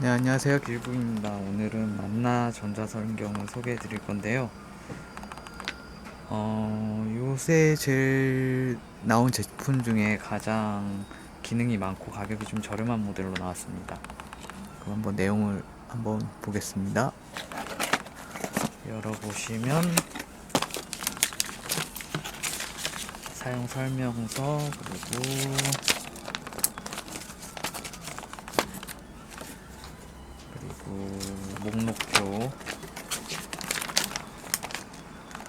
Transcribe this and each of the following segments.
네, 안녕하세요. 길부입니다. 오늘은 만나 전자설경을 소개해 드릴 건데요. 어, 요새 제일 나온 제품 중에 가장 기능이 많고 가격이 좀 저렴한 모델로 나왔습니다. 그럼 한번 내용을 한번 보겠습니다. 열어보시면 사용 설명서 그리고 그리고 목록표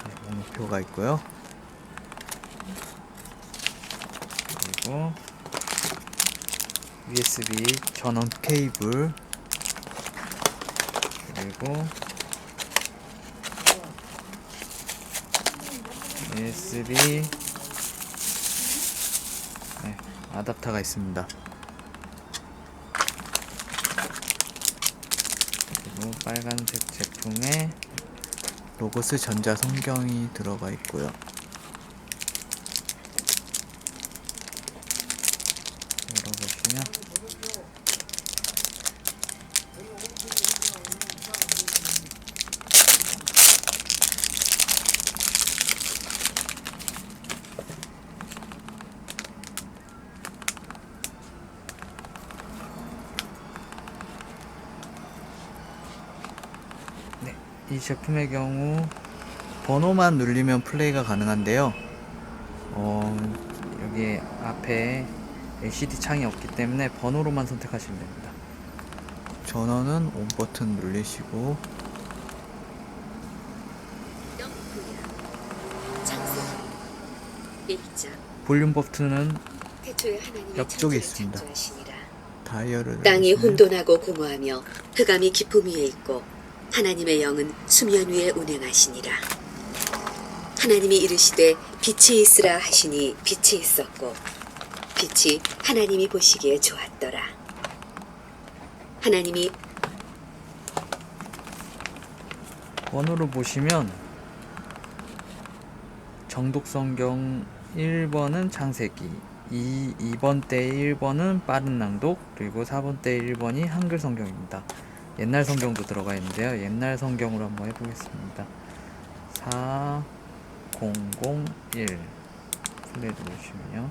네, 목록표가 있고요. 그리고 USB 전원 케이블 그리고 USB 네, 아답터가 있습니다. 그리고 빨간색 제품에 로고스 전자 성경이 들어가 있고요. 열어보시면 이 제품의 경우 번호만 누르면 플레이가 가능한데요. 어, 여기 앞에 LCD 창이 없기 때문에 번호로만 선택하시면 됩니다. 전원은 온 버튼 1장 볼륨 버튼은 옆쪽에 있습니다. 다이얼을 땅이 혼돈하고 공허하며 흑암이 깊음 위에 있고 하나님의 영은 수면 위에 운행하시니라 하나님이 이르시되 빛이 있으라 하시니 빛이 있었고 빛이 하나님이 보시기에 좋았더라 하나님이 번호로 보시면 정독성경 1번은 창세기 2, 2번 때 1번은 빠른 낭독 그리고 4번 때 1번이 한글 성경입니다. 옛날 성경도 들어가 있는데요. 옛날 성경으로 한번 해보겠습니다. 4001 플레이 누르시면요.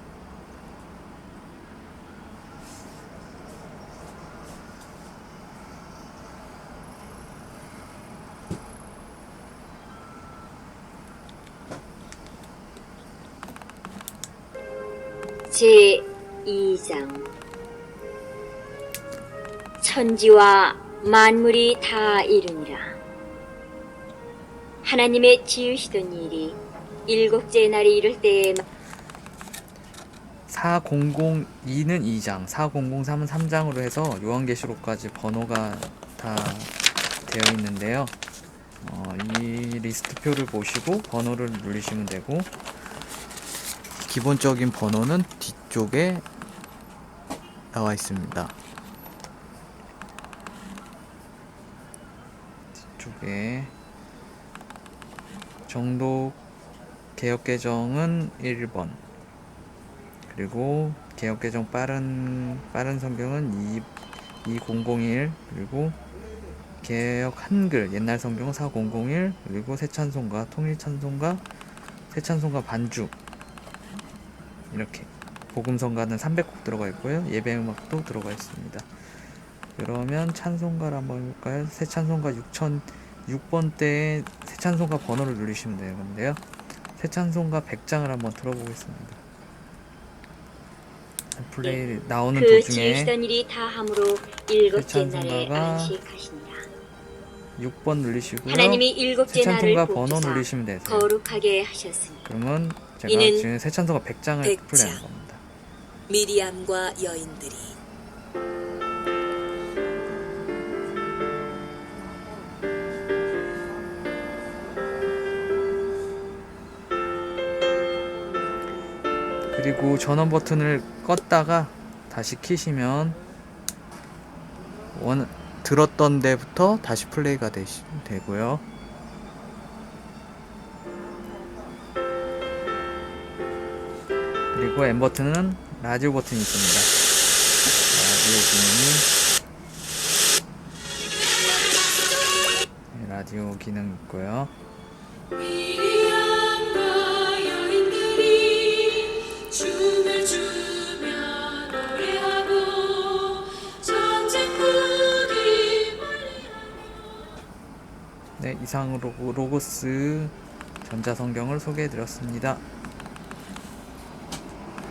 제 2장 천지와 만물이 다 이르니라 하나님의 지으시던 일이 일곱째 날이 이를 때에 4002는 2장, 4003은 3장으로 해서 요한계시록까지 번호가 다 되어 있는데요. 어, 이 리스트표를 보시고 번호를 누르시면 되고 기본적인 번호는 뒤쪽에 나와 있습니다. 쪽에 정독 개혁 개정은 1번. 그리고 개혁 개정 빠른 빠른 성경은 2 2001 그리고 개혁 한글 옛날 성경은 4001 그리고 새 찬송가 통일 찬송가 새 찬송가 반주. 이렇게. 복음 성가는 300곡 들어가 있고요. 예배 음악도 들어가 있습니다. 그러면 찬송가를 한번 해볼까요? 새 찬송가 6006번 때에 새 찬송가 번호를 누르시면 되는데요. 새 찬송가 100장을 한번 들어보겠습니다. 플레이 나오는 그 도중에 지으시던 일이 다 함으로 일곱째 날에 찬송가가 안식하시니라 6번 누르시고요. 하나님이 일곱째 새 날을 찬송가 번호 복주사 누르시면 되세요. 거룩하게 하셨으니 그러면 제가 이는 지금 새 찬송가 100장을 백장. 플레이하는 겁니다. 미리암과 여인들이 그리고 전원 버튼을 껐다가 다시 키시면 원 들었던 데부터 다시 플레이가 되시, 되고요. 그리고 M 버튼은 라디오 버튼이 있습니다. 라디오 기능이 네, 라디오 기능 있고요. 네, 이상으로 로고스 전자성경을 소개해 드렸습니다.